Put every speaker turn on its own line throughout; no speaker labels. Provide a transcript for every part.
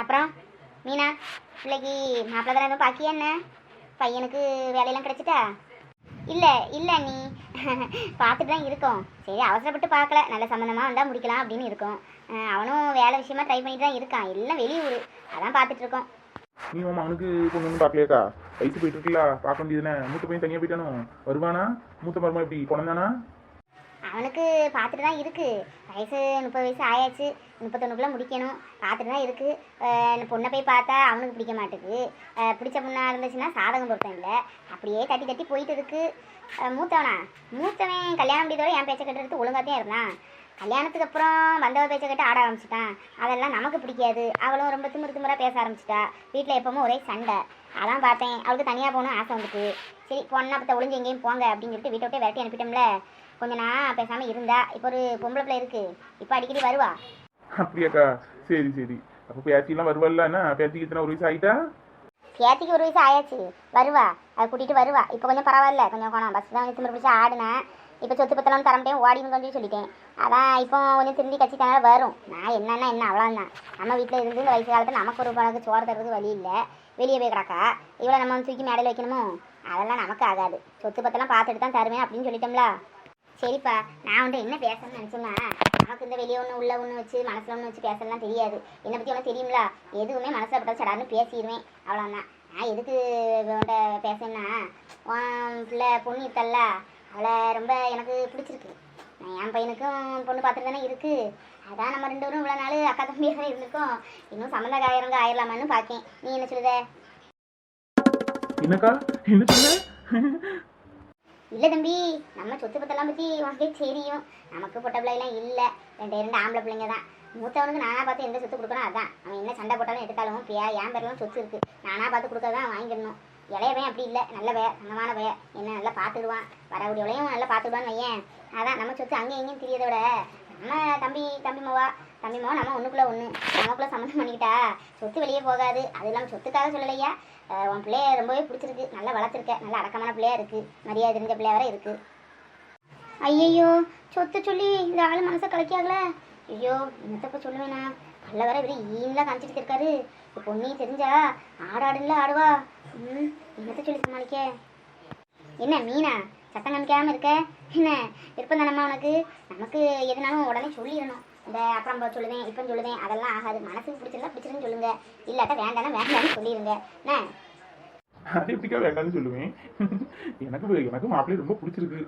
அப்புறம்? மீனா பிள்ளைக்கு மாப்பிள்ளை தானே எதுவும் பாக்கியா என்ன? பையனுக்கு வேலையெல்லாம் கிடைச்சிட்டா? இல்லை இல்லை நீ பார்த்துட்டு தான் இருக்கோம். சரி அவசரப்பட்டு பார்க்கல. நல்ல சம்மந்தமாக வந்தால் முடிக்கலாம் அப்படின்னு இருக்கோம். அவனும் வேலை விஷயமா ட்ரை பண்ணிட்டு தான் இருக்கான். எல்லாம் வெளியூர் அதான் பார்த்துட்டு இருக்கோம்.
நீ உன் மகனுக்கு பொண்ணு ஒன்றும் பார்க்கலையாக்கா? வயசு போயிட்டு இருக்குல்ல பார்க்க வேண்டியதுனே மூத்த பையன் தனியாக போயிட்டானோ? வருவானா? மூத்த மருமா இப்படி பிறந்தானா
அவனுக்கு பார்த்துட்டு தான் இருக்குது வயசு முப்பது வயசு ஆயாச்சு. முப்பத்தொன்னுக்குள்ளே முடிக்கணும். பார்த்துட்டு தான் இருக்குது பொண்ணை போய் பார்த்தா அவனுக்கு பிடிக்க மாட்டேங்குது பிடிச்ச பொண்ணாக இருந்துச்சுன்னா சாதகம் பொருத்தம் இல்லை. அப்படியே தட்டி தட்டி போயிட்டு இருக்குது மூத்தவனா? மூத்தவன் கல்யாணம் முடியதோட என் பேச்சை கட்டுறது ஒழுங்காக தான் இருந்தான். கல்யாணத்துக்கு அப்புறம் வந்தவ பேச்சை கட்டு ஆட ஆரம்பிச்சிட்டான். அதெல்லாம் நமக்கு பிடிக்காது. அவளும் ரொம்ப திமுறு திமிரா பேச ஆரம்பிச்சிட்டா. வீட்டில் எப்பவும் ஒரே சண்டை. அதான் பார்த்தேன். அவளுக்கு தனியாக போகணும் ஆசை வந்துட்டு. சரி பொண்ணை பற்ற ஒளிஞ்சு எங்கேயும் போங்க அப்படின்னு சொல்லிட்டு வீட்டை விட்டே விரட்டி அனுப்பிட்டோம்ல. கொஞ்ச நான் பேசாமல் இருந்தா இப்போ ஒரு பொம்பளை பிள்ளை இருக்கு. இப்போ அடிக்கடி வருவா?
அப்படியாக்கா சரி சரி. அப்போ பேத்திலாம் வருவாள்ல என்ன? பேத்திக்கு இத்தனை ஒரு வயசு ஆகிட்டா
பேத்திக்கு ஒரு வயசு ஆயாச்சு. வருவா. அதை கூட்டிகிட்டு வருவா. இப்போ கொஞ்சம் பரவாயில்ல கொஞ்சம் கோணம். பஸ் தான் திமிரு பிடிச்சி ஆடினேன் இப்போ சொத்து பத்தலாம் தர முடியும் ஓடின்னு கொஞ்சம் சொல்லிட்டேன். அதான் இப்போ கொஞ்சம் திரும்பி கட்சி தனால வரும். நான் என்னன்னா என்ன அவ்வளோதான் நம்ம வீட்டில் இருந்து இந்த வயசு காலத்தில் நமக்கு ஒரு பழகு சோறு தர்றது வழி இல்லை. வெளியே போய் கிடக்கா. இவ்வளோ நம்ம வந்து தூக்கி மேடையில் வைக்கணுமோ? அதெல்லாம் நமக்கு ஆகாது. சொத்து பத்தெல்லாம் பார்த்துட்டு தான் தருவேன் அப்படின்னு சொல்லிட்டோம்ல. சரிப்பா நான் உன்ட்ட என்ன பேசணும்னு நினச்சோம்னா நமக்கு இந்த வெளியே ஒன்று உள்ள ஒன்று வச்சு மனசில் ஒன்று வச்சு பேசலாம் தெரியாது. என்னை பற்றி உனக்கு தெரியுங்களா எதுவுமே மனசில் பட்டா சடான்னு பேசிடுவேன் அவ்வளோதான் நான் எதுக்கு உன்ட்ட பேசணும்னா உன் பிள்ளை பொண்ணு இருக்கல்ல அவளை ரொம்ப எனக்கு பிடிச்சிருக்கு. நான் என் பையனுக்கும் பொண்ணு பார்த்துட்டு தானே இருக்கு. அதான் நம்ம ரெண்டு பேரும் இவ்வளோ நாள் அக்கா தம்பியாக தான் இருந்திருக்கோம். இன்னும் சம்மந்த காயிரங்க ஆயிரலாமான்னு பார்க்கேன் நீ என்ன சொல்லுத?
என்னக்கா? என்ன
இல்லை தம்பி நம்ம சொத்து பத்தெல்லாம் பற்றி உனக்கே தெரியும். நமக்கு பொட்ட பிள்ளைலாம் இல்லை. ரெண்டு ரெண்டு ஆம்பளை பிள்ளைங்க தான். மூத்தவனுக்கு நானாக பார்த்து எந்த சொத்து கொடுக்கணும்? அதான். அவன் என்ன சண்டை போட்டாலும் எடுத்தாலும் பியா என் பேர்லாம் சொத்து இருக்குது நானாக பார்த்து கொடுக்கறதான் வாங்கிடணும். இளையவன் அப்படி இல்லை. நல்ல பய சமமான பய என்ன நல்லா பார்த்துடுவான். வரக்கூடியவளையும் நல்லா பார்த்துடுவான்னு வையேன். அதான் நம்ம சொத்து அங்கேயும் இங்கேயும் தெரியதை விட நம்ம தம்பி தம்பி மாவா தம்பி நம்ம ஒன்றுக்குள்ளே ஒன்று நமக்குள்ளே சம்மந்தம் பண்ணிக்கிட்டா சொத்து வெளியே போகாது. அது இல்லாமல் சொத்துக்காக சொல்லலையா? உன் பிள்ளைய ரொம்பவே பிடிச்சிருக்கு. நல்லா வளர்த்துருக்க. நல்ல அடக்கமான பிள்ளையா இருக்கு. மரியாதை தெரிஞ்ச பிள்ளையா வேற இருக்கு. ஐயையோ சொத்து சொல்லி இந்த ஆள் மனசை கலக்கியாகல? ஐயோ என்னத்தப்ப சொல்லுவேனா? பல்ல வர இவர் ஈன்லாம் காமிச்சிட்டு இருக்காரு. இப்போ பொண்ணி தெரிஞ்சா ஆடாடுல ஆடுவா. ம் என்னத்த சொல்லி சமாளிக்க? என்ன மீனா? சத்தம் காமிக்காம இருக்க? என்ன விருப்பம் தானம்மா உனக்கு? நமக்கு எதுனாலும் உடனே சொல்லிடணும். இந்த அப்புறம் சொல்லுவேன் இப்போ சொல்லுவேன். அதெல்லாம் ஆகாது. மனசுக்கு பிடிச்சிருந்தா பிடிச்சிருன்னு சொல்லுங்க. இல்லாட்டா வேண்டாம்னா வேண்டாம்னு சொல்லிடுங்க என்ன?
அது எப்படிக்கா வேண்டாம்னு சொல்லுவேன்? எனக்கு எனக்கு மாப்பிள்ளை ரொம்ப பிடிச்சிருக்கு.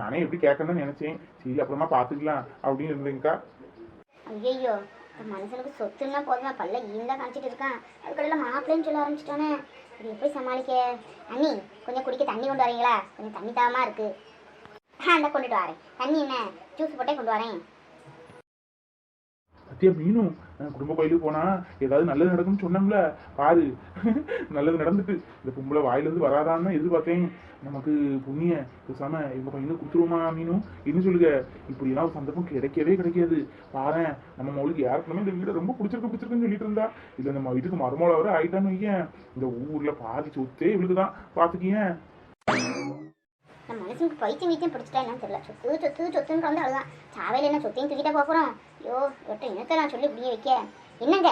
நானே எப்படி கேட்கணும்னு நினைச்சேன். சரி அப்புறமா பார்த்துக்கலாம். அப்படின்னு இருந்தேங்க்கா
ஐயோ மனுஷனுக்கு சொத்துன்னா போதுமா? பல்ல ஈந்தா காமிச்சிட்டு இருக்கான். அதுக்கடையில் மாப்பிள்ளைன்னு சொல்ல ஆரம்பிச்சிட்டானே. இது எப்படி சமாளிக்க? அண்ணி கொஞ்சம் குடிக்க தண்ணி கொண்டு வரீங்களா? கொஞ்சம் தண்ணி தாமா இருக்கு. ஆ அந்த கொண்டுட்டு வரேன். தண்ணி என்ன? ஜூஸ் போட்டே கொண்டு வரேன்.
சத்தியா மீனும் குடும்ப கோயிலுக்கு போனா ஏதாவது நல்லது நடக்கும்னு சொன்னோம்ல பாரு. நல்லது நடந்துட்டு இந்த பொம்பளை வாயிலிருந்து வராதான்னு எதிர்பார்த்தேன். நமக்கு புண்ணிய பேசாம இவங்க பையனுக்கு கொடுத்துருவோமா மீனும் என்ன சொல்லுங்க இப்படி எல்லாம் ஒரு சந்தர்ப்பம் கிடைக்கவே கிடைக்காது. பாரு நம்ம மவுளுக்கு யாருக்குமே இந்த வீடு ரொம்ப பிடிச்சிருக்கு பிடிச்சிருக்குன்னு சொல்லிட்டு இருந்தா இல்ல நம்ம வீட்டுக்கு மருமலை வர ஆயிட்டான்னு வையேன். இந்த ஊர்ல பாதி சொத்தே இவளுக்கு தான் பாத்துக்கிய
பைத்தியம் பைத்தியம் வீத்தியம் பிடிச்சிட்டா என்னன்னு தெரியல. சொத்து சொத்து சொத்துன்னு வந்து அழுதான் சாவையில் என்ன சொத்தையும் தூக்கிட்டே போக போகிறோம் ஐயோ ஒட்ட இனத்தை நான் சொல்லி புரிய வைக்க? என்னங்க?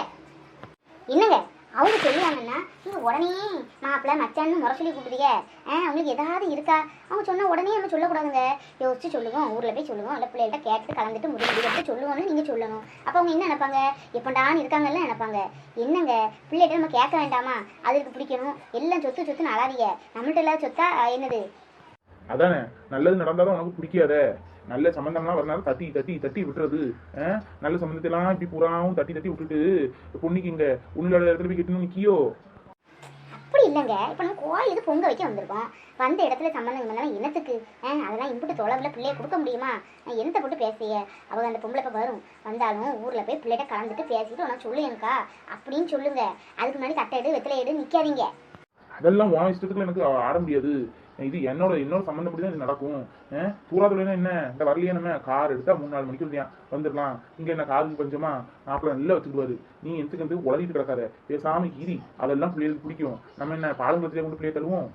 என்னங்க? அவங்க சொல்லுவாங்கன்னா நீங்கள் உடனே மாப்பிள்ளை மச்சான்னு முறை சொல்லி கூப்பிடுறீங்க. ஆ அவங்களுக்கு ஏதாவது இருக்கா? அவங்க சொன்னால் உடனே நம்ம சொல்லக்கூடாதுங்க. யோசிச்சு சொல்லுவோம் ஊரில் போய் சொல்லுவோம் இல்லை பிள்ளைகிட்ட கேட்டு கலந்துட்டு முடிவு எடுத்து சொல்லுவோம்னு நீங்கள் சொல்லணும். அப்போ அவங்க என்ன நினைப்பாங்க? எப்படான்னு இருக்காங்கல்ல நினைப்பாங்க. என்னங்க? பிள்ளைகிட்ட நம்ம கேட்க வேண்டாமா? அதுக்கு பிடிக்கணும். எல்லாம் சொத்து சொத்துன்னு அழாதீங்க. நம்மள்ட்ட இல்லாத சொத்தா என்னது?
அதானே? நல்லது நடந்தாதான் உனக்கு பிடிக்காதே. நல்ல சம்பந்தம்லாம் வரனால தட்டி தட்டி தட்டி விட்டுறது? நல்ல சம்பந்தத்தெல்லாம் இப்படி பூராவும் தட்டி தட்டி விட்டுட்டு பொண்ணுக்கு இங்க உன்னோட இடத்துல போய் கட்டணும் நிக்கியோ?
அப்படி இல்லைங்க. இப்போ நம்ம கோயிலுக்கு பொங்க வைக்க வந்திருக்கோம். வந்த இடத்துல சம்மந்தம் இருந்தாலும் என்னத்துக்கு? ஆ? அதெல்லாம் இம்புட்டு தொலைவில் பிள்ளைய கொடுக்க முடியுமா? நான் என்னத்தை போட்டு பேசிய அவங்க அந்த பொம்பளை இப்போ வரும். வந்தாலும் ஊரில் போய் பிள்ளைகிட்ட கலந்துட்டு பேசிட்டு உனக்கு சொல்லுங்கக்கா அப்படின்னு சொல்லுங்க. அதுக்கு முன்னாடி தட்டை எடு வெத்தலை எடு நிற்காதீங்க
அதெல்லாம் உன் இஷ்டத்துக்குள்ள எனக்கு ஆட முடியாது. இது என்னோட என்னோட சம்மந்தப்படி தான் இது நடக்கும். அஹ்? என்ன? இந்த வரலையே நம்ம? கார் எடுத்தா மூணு நாலு மணிக்கு இல்லையா வந்துடலாம். இங்க என்ன காருக்கு பஞ்சமா மாப்பிள்ள நல்லா வச்சுக்கிடுவாரு. நீ எடுத்துக்கிறது வந்து உளறிட்டு கிடக்காத. பேசாம ஈரி அதெல்லாம் பிள்ளைகளுக்கு பிடிக்கும். நம்ம என்ன பாலங்குளத்திலே கொண்டு பிள்ளைய தருவோம்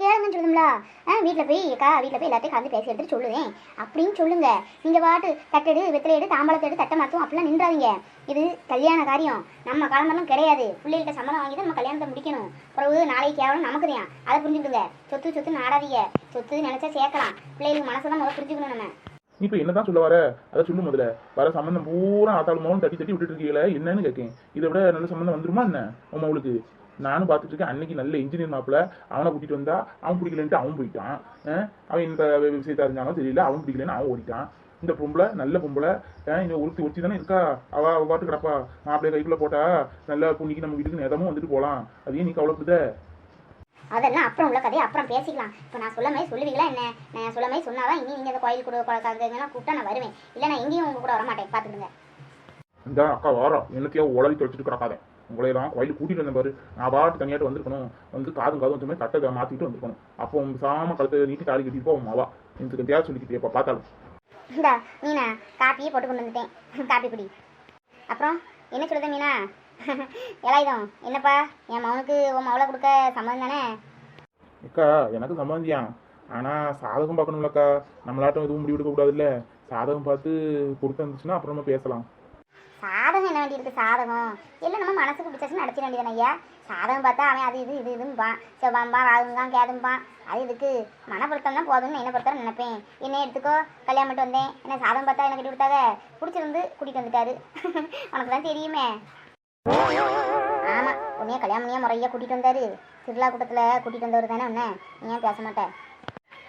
கேளுங்கன்னு சொல்லுங்களா ஆ வீட்டில் போய் அக்கா வீட்டில் போய் எல்லாத்தையும் கலந்து பேசி எடுத்துட்டு சொல்லுவேன். அப்படின்னு சொல்லுங்க. நீங்கள் பாட்டு தட்டெடு வெத்தலையெடு தாம்பழத்தெடு தட்டை மாற்றும் அப்படிலாம் நின்றாதீங்க. இது கல்யாண காரியம். நம்ம காலமெல்லாம் கிடையாது. பிள்ளைகிட்ட சம்மதம் வாங்கி தான் நம்ம கல்யாணத்தை முடிக்கணும். பிறகு நாளைக்கு கேவலம் நமக்கு தான். அதை புரிஞ்சுக்கிடுங்க. சொத்து சொத்து நாடாதீங்க. சொத்து நினச்சா சேர்க்கலாம். பிள்ளைகளுக்கு மனசை தான் முதல்ல புரிஞ்சுக்கணும் நம்ம.
நீ இப்போ என்னதான் சொல்ல வர? அதை சொல்லு முதல்ல. வர சம்மந்தம் பூரா ஆத்தாள் மகன் தட்டி தட்டி விட்டுட்டு இருக்கீங்களே என்னன்னு கேட்கேன் இதை விட நல்ல சம்மந்தம் வந்துருமா என்ன? உன் மவளுக்கு நானும் பார்த்துட்டு இருக்கேன் அன்னைக்கு நல்ல இன்ஜினியர் மாப்பிள்ள அவனை கூட்டிட்டு வந்தா அவன் பிடிக்கலன்ட்டு அவன் போயிட்டான். அவன் இந்த விஷயத்தா இருந்தாலும் தெரியல. அவன் பிடிக்கலன்னு அவன் ஓடிட்டான். இந்த பொம்பளை நல்ல பொம்பளை. இந்த ஒருத்தி ஒருத்தி தானே இருக்கா? அவ அவ பாட்டு கிடப்பா. மாப்பிள்ளைய கைக்குள்ள போட்டா நல்ல புண்ணிக்கு நம்ம வீட்டுக்கு நேரமும் வந்துட்டு போகலாம். அதையும் நீ கவலைப்படுத.
அதெல்லாம் அப்புறம் உள்ள கதையை அப்புறம் பேசிக்கலாம். இப்போ நான் சொல்ல மாதிரி சொல்லுவீங்களா என்ன? நான் சொல்ல மாதிரி சொன்னாதான் இனி நீங்கள் அந்த கோயில் கூட குழந்தைங்கலாம் கூப்பிட்டா நான் வருவேன். இல்லை நான் எங்கேயும் உங்க கூட வர மாட்டேன் பார்த்துக்கிடுங்க
இந்த அக்கா வாரம் என்னத்தையோ உளறி தொலைச்சிட்டு கிடக்காத. உங்களை எல்லாம் கோயிலுக்கு கூட்டிட்டு வந்தேன் பாரு. நான் பாட்டு தனியாட்டு வந்திருக்கணும். வந்து காதும் காதும் வந்து தட்டை மாத்திட்டு வந்திருக்கணும். அப்போ உங்க சாம கழுத்தை நீட்டி தாலி கட்டிட்டு போவோம் மாவா. எனக்கு தேவை சொல்லிக்கிட்டே இப்போ பார்த்தாலும்.
இந்தா மீனா காப்பியே போட்டு கொண்டு வந்துட்டேன். காப்பி குடி அப்புறம் என்ன சொல்லுத மீனா? எலாயுதம் என்னப்பா? என் மகனுக்கு உன் மவளை கொடுக்க சம்மதம் தானே?
அக்கா எனக்கு சம்மந்தியா ஆனா சாதகம் பார்க்கணும்லக்கா. நம்மளாட்டம் எதுவும் முடிவு எடுக்க கூடாதுல்ல சாதகம் பார்த்து பொறுத்து இருந்துச்சுன்னா அப்புறமா பேசலாம்.
சாதகம் என்ன வேண்டியிருக்கு? சாதகம். இல்லை நம்ம மனசுக்கு பிடிச்சாச்சுன்னு நடத்த வேண்டியதானே ஐயா? சாதகம் பார்த்தா அவன் அது இது இது இதும்பான். செவ்வாம்பான் ராகுங்கான் கேதும்பான். அது இதுக்கு மனப்பொருத்தம் தான் போதும்னு என்ன பொறுத்தவரை நினைப்பேன். என்ன எடுத்துக்கோ கல்யாணம் பண்ணிட்டு வந்தேன். என்ன சாதகம் பார்த்தா எனக்கு கட்டி கொடுத்தாங்க பிடிச்சிருந்து கூட்டிகிட்டு வந்துட்டாரு. உனக்கு தான் தெரியுமே. ஆமாம் உன்னைய கல்யாணம் பண்ணியே முறையாக கூட்டிகிட்டு வந்தாரு. திருவிழா கூட்டத்தில் கூட்டிகிட்டு வந்தவர் தானே உன்ன. நீ ஏன் பேச மாட்டேன்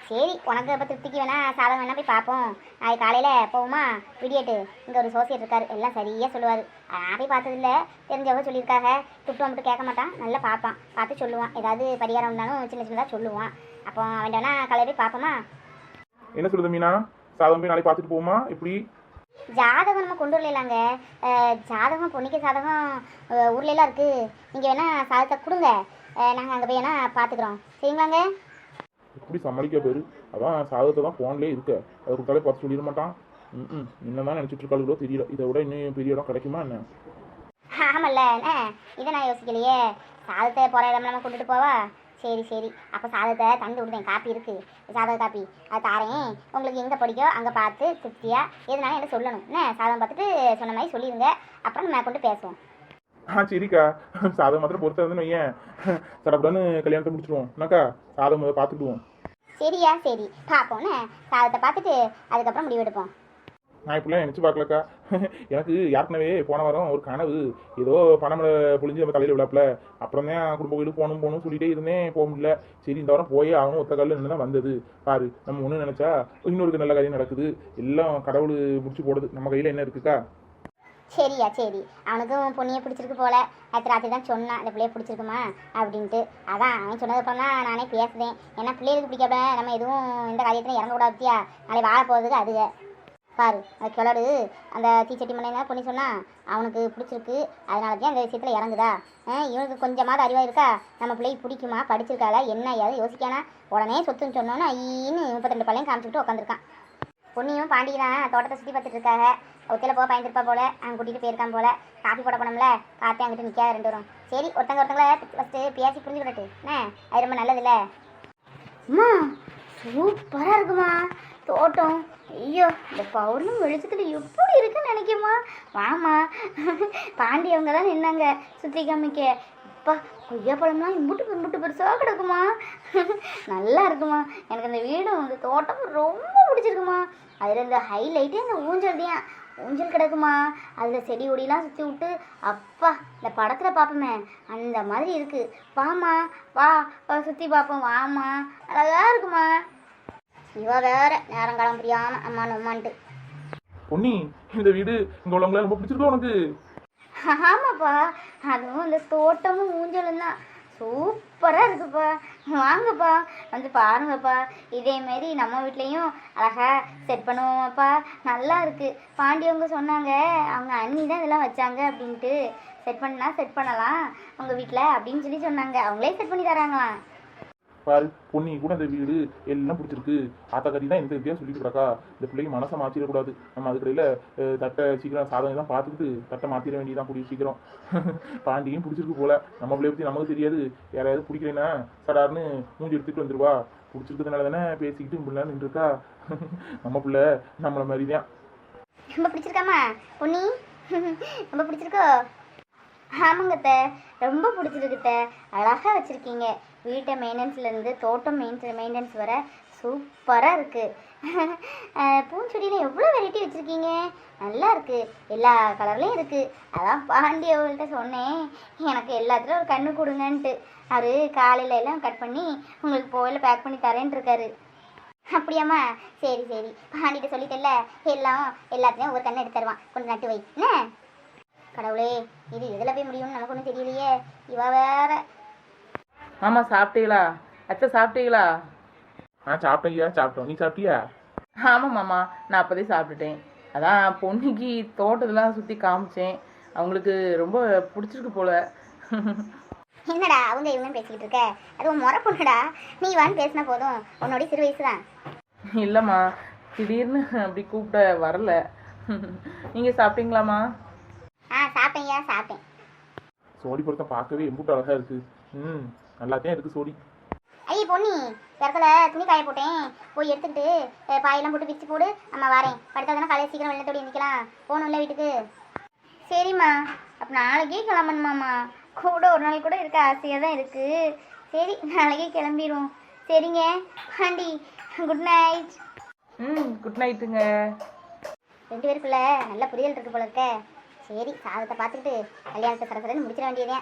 சரி உனக்கு இப்போ திருப்திக்கு வேணா சாதகம் வேணா போய் பார்ப்போம் நாளைக்கு காலையில் போவோமா? விடியட்டு இங்கே ஒரு சோசியர் இருக்கார். எல்லாம் சரியாக சொல்லுவார். நான் போய் பார்த்ததில்ல. தெரிஞ்சவங்க சொல்லியிருக்காங்க. துட்டு வந்துட்டு கேட்க மாட்டான். நல்லா பார்ப்பான். பார்த்து சொல்லுவான். ஏதாவது பரிகாரம் இருந்தாலும் சின்ன சின்னதாக சொல்லுவான். அப்போ அவன் வேணா காலையில் போய் பார்ப்போமா
என்ன சொல்லுது மீனா? சாதகம் போய் நாளைக்கு பார்த்துட்டு போமா இப்படி
ஜாதகம் நம்ம கொண்டு வரலாங்க ஜாதகம் பொன்னிக்க ஜாதகம் அஹ், ஊர்ல எல்லாம் இருக்குது நீங்கள் வேணா சாதத்தை கொடுங்க. நாங்கள் அங்கே போய் வேணா பார்த்துக்குறோம். சரிங்களாங்க?
எப்படி சமாளிக்க பேரு. அதான் சாதகத்தை தான் ஃபோன்லேயே இருக்க. அதை கொடுத்தாலே பார்த்து சொல்லிட மாட்டான். ம் ம். என்னதான் நினச்சிட்டு இருக்காளுகளோ தெரியல. இதை விட இன்னும் பெரிய இடம் கிடைக்குமா என்ன?
என்ன இதை நான் யோசிக்கலையே. சாதத்தை போகிற இடம் நம்ம கொண்டுட்டு போவா? சரி சரி. அப்போ சாதத்தை தந்து விடுதேன். காப்பி இருக்குது சாதக காப்பி. அது தாரேன். உங்களுக்கு எங்கே பிடிக்கோ அங்கே பார்த்து திருப்தியாக எதுனாலும் என்ன சொல்லணும். என்ன சாதம் பார்த்துட்டு சொன்ன மாதிரி சொல்லிடுங்க அப்புறம் நம்ம கொண்டு பேசுவோம்.
ஆ சரிக்கா. சாதகம் மாத்திரம் பொறுத்த வந்து வையேன். சடப்படான்னு கல்யாணத்தை முடிச்சிடுவோம் என்னக்கா? சாதம் பார்த்துக்குவோம்
சரியா சரி. பார்ப்போம் காலத்தை பார்த்துட்டு அதுக்கப்புறம் முடிவெடுப்போம்
நான் இப்படிலாம் நினச்சி பார்க்கலக்கா. எனக்கு ஏற்கனவே போன வாரம் ஒரு கனவு. ஏதோ பணமலை புழிஞ்சு நம்ம தலையில் விழாப்புல. அப்புறம் தான் குடும்ப கோயிலுக்கு போகணும் போகணும் சொல்லிட்டே இருந்தேன். போக முடியல. சரி இந்த வாரம் போயே ஆகணும். ஒத்த காலில் நின்று தான் வந்தது. பாரு நம்ம ஒன்று நினச்சா இன்னொரு நல்ல காரியம் நடக்குது. எல்லாம் கடவுள் முடிச்சு போடுது. நம்ம கையில் என்ன இருக்குக்கா?
சரியா சரி. அவனுக்கும் பொண்ணியை பிடிச்சிருக்கு போல. நேற்று ராத்திரி தான் சொன்னான் இந்த பிள்ளைய பிடிச்சிருக்குமா? அப்படின்ட்டு. அதான் அவன் சொன்னதுக்கப்புறம் தான் நானே பேசுதேன். ஏன்னா பிள்ளைகளுக்கு பிடிக்காம நம்ம எதுவும் இந்த காரியத்தில் இறங்கக்கூடாது பத்தியா நாளை வாழ போகிறதுக்கு அதுக பாரு அது கிளடு அந்த தீச்சட்டி மண்ணைனா பொண்ணி சொன்னால் அவனுக்கு பிடிச்சிருக்கு. அதனால தான் அந்த விஷயத்தில் இறங்குதா? ஆ, இவனுக்கு கொஞ்சமாவது அறிவாக இருக்கா நம்ம பிள்ளைக்கு பிடிக்குமா? படிச்சிருக்காளா? என்ன? ஏதாவது யோசிக்கானா? உடனே சொத்துன்னு சொன்னோன்னா ஈன்னு முப்பத்திரெண்டு பள்ளையும் காமிச்சிக்கிட்டு உட்காந்துருக்கான். பொன்னியும் பாண்டியும் தோட்டத்தை சுற்றி பார்த்துட்டு இருக்காங்க. ஒத்தையில போக பயந்துருப்பா போல அங்கே கூட்டிகிட்டு போயிருக்கான் போல. காப்பி போட போனோம்ல காத்தே அங்கிட்டு நிற்காத ரெண்டு வரும் சரி ஒருத்தங்க ஒருத்தங்கள ஃபஸ்ட்டு பேசி புரிஞ்சுக்கிட்டு என்ன? அது ரொம்ப நல்லதில்ல? அம்மா சூப்பராக இருக்குமா? தோட்டம். ஐயோ இந்த பௌர்ணமி வெளிச்சத்தில் எப்படி இருக்குன்னு நினைக்குமா வாமா பாண்டி அவங்க தான் நின்னாங்க. சுற்றி காமிக்க அப்பா கொய்யா பழம்லாம் இம்புட்டு இம்புட்டு பெருசாக கிடக்குமா? நல்லா இருக்குமா? எனக்கு அந்த வீடும் இந்த தோட்டம் ரொம்ப பிடிச்சிருக்குமா? அதில் இந்த ஹைலைட்டே இந்த ஊஞ்சல் தான். ஊஞ்சல் கிடக்குமா? அதில் செடி ஒடிலாம் சுற்றி விட்டு அப்பா இந்த படத்தில் பார்ப்போமே அந்த மாதிரி இருக்கு. வாமா வா சுற்றி பார்ப்போம் வாமா அழகாக இருக்குமா? இவ வேற நேரங்காலம் புரியாம அம்மான்னு அம்மான்ட்டு
பொன்னி இந்த வீடு இங்கே உள்ளவங்களாம் ரொம்ப பிடிச்சிருக்கோம் உனக்கு?
ஆமாப்பா. அதுவும் இந்த தோட்டமும் ஊஞ்சலும் தான் சூப்பராக இருக்குப்பா. வாங்கப்பா. வந்து பாருங்கப்பா. இதேமாரி நம்ம வீட்லேயும் அழகாக செட் பண்ணுவோமாப்பா. நல்லா இருக்குது பாண்டியவங்க சொன்னாங்க அவங்க அண்ணி தான் இதெல்லாம் வச்சாங்க அப்படின்ட்டு. செட் பண்ணால் செட் பண்ணலாம். உங்கள் வீட்டில் அப்படின்னு சொல்லி சொன்னாங்க. அவங்களே செட் பண்ணி தராங்களாம்.
பாரு பொன்னி கூட அந்த வீடு எல்லாம் பிடிச்சிருக்கு. ஆத்தா கறி தான் எந்த வித்தியாசம் சொல்லிட்டு கிடக்கா. இந்த பிள்ளைக்கு மனசை மாற்றிடக்கூடாது நம்ம அதுக்கடையில் தட்டை சீக்கிரம் சாதனை தான் பார்த்துக்கிட்டு தட்டை மாற்றிட வேண்டியதான் கூடிய சீக்கிரம். பாண்டியும் பிடிச்சிருக்கு போல. நம்ம பிள்ளைய பற்றி நமக்கு தெரியாது. யாராவது பிடிக்கிறேன்னா சடார்னு மூஞ்சி எடுத்துட்டு வந்துருவா. பிடிச்சிருக்கிறதுனால தானே பேசிக்கிட்டு இப்படிலாம் நின்றுருக்கா? நம்ம பிள்ளை நம்மளை மாதிரி தான்
ரொம்ப பிடிச்சிருக்காமா பொன்னி? ரொம்ப பிடிச்சிருக்கோ? ஆமாங்கத்தை ரொம்ப பிடிச்சிருக்குத்த. அழகாக வச்சுருக்கீங்க. வீட்டை மெயின்டெனன்ஸ்லேருந்து தோட்டம் மெயின் மெயின்டெனன்ஸ் வர சூப்பராக இருக்குது பூஞ்செடியில் எவ்வளோ வெரைட்டி வச்சுருக்கீங்க? நல்லா இருக்குது எல்லா கலர்லேயும் இருக்குது அதான் பாண்டி அவங்கள்ட்ட சொன்னேன். எனக்கு எல்லாத்துலேயும் ஒரு கண்ணு கொடுங்கன்ட்டு. அவர் காலையில எல்லாம் கட் பண்ணி உங்களுக்கு போயில் பேக் பண்ணி தரேன்ட்டு இருக்காரு. அப்படியாம்மா? சரி சரி. பாண்டிகிட்ட சொல்லிட்டல எல்லாம் எல்லாத்துலேயும் ஒரு கண்ணை எடுத்து தருவான். கொஞ்சம் நட்டு வை. என்ன? கடவுளே இது எதில் போய் முடியும்னு நமக்கு ஒன்றும் தெரியலையே. இவ வேற.
மாமா சாப்பிட்டீங்களா? அத்தை சாப்பிட்டீங்களா?
ஆ சாப்பிட்டேன் ஐயா சாப்பிட்டோம். நீ சாப்பிட்டியா?
ஆமாம் மாமா. நான் அப்போதே சாப்பிட்டுட்டேன். அதான் பொண்ணுக்கு தோட்டத்தெல்லாம் சுற்றி காமிச்சேன். அவங்களுக்கு ரொம்ப பிடிச்சிருக்கு போல.
என்னடா அவங்க இவங்கன்னு பேசிக்கிட்டு இருக்க? அது உன் முறை பொண்ணுடா. நீ வான்னு பேசினா போதும். உன்னோட சிறு வயசு தான்.
இல்லைம்மா. திடீர்னு அப்படி கூப்பிட்ட வரல. நீங்கள் சாப்பிட்டீங்களாம்மா?
சாப்பிட்டேன்யா சாப்பிட்டேன்.
சோடி பொருத்தம் பார்க்கவே எம்பூட்டு அழகா இருக்கு. ம் நல்லாத்தான் இருக்கு சோடி.
ஐய பொன்னி இடத்துல துணி காய போட்டேன். போய் எடுத்துக்கிட்டு பாயெல்லாம் போட்டு விரிச்சு போடு. அம்மா வரேன். படுத்தா தானே காலையில் சீக்கிரம் வெள்ளத்தோடு எந்திக்கலாம். போகணும்ல வீட்டுக்கு. சரிம்மா. அப்போ நாளைக்கே கிளம்பணுமாம்மா. கூட ஒரு நாள் கூட இருக்க ஆசையாக தான் இருக்குது சரி நாளைக்கே கிளம்பிடுவோம் சரிங்க. பாண்டி குட் நைட்
ம் குட் நைட்டுங்க
ரெண்டு பேருக்குள்ள நல்ல புரியல் இருக்கு போல இருக்க. சரி சாதத்தை பார்த்துக்கிட்டு கல்யாணத்தை சரசரன்னு முடிச்சிட வேண்டியதே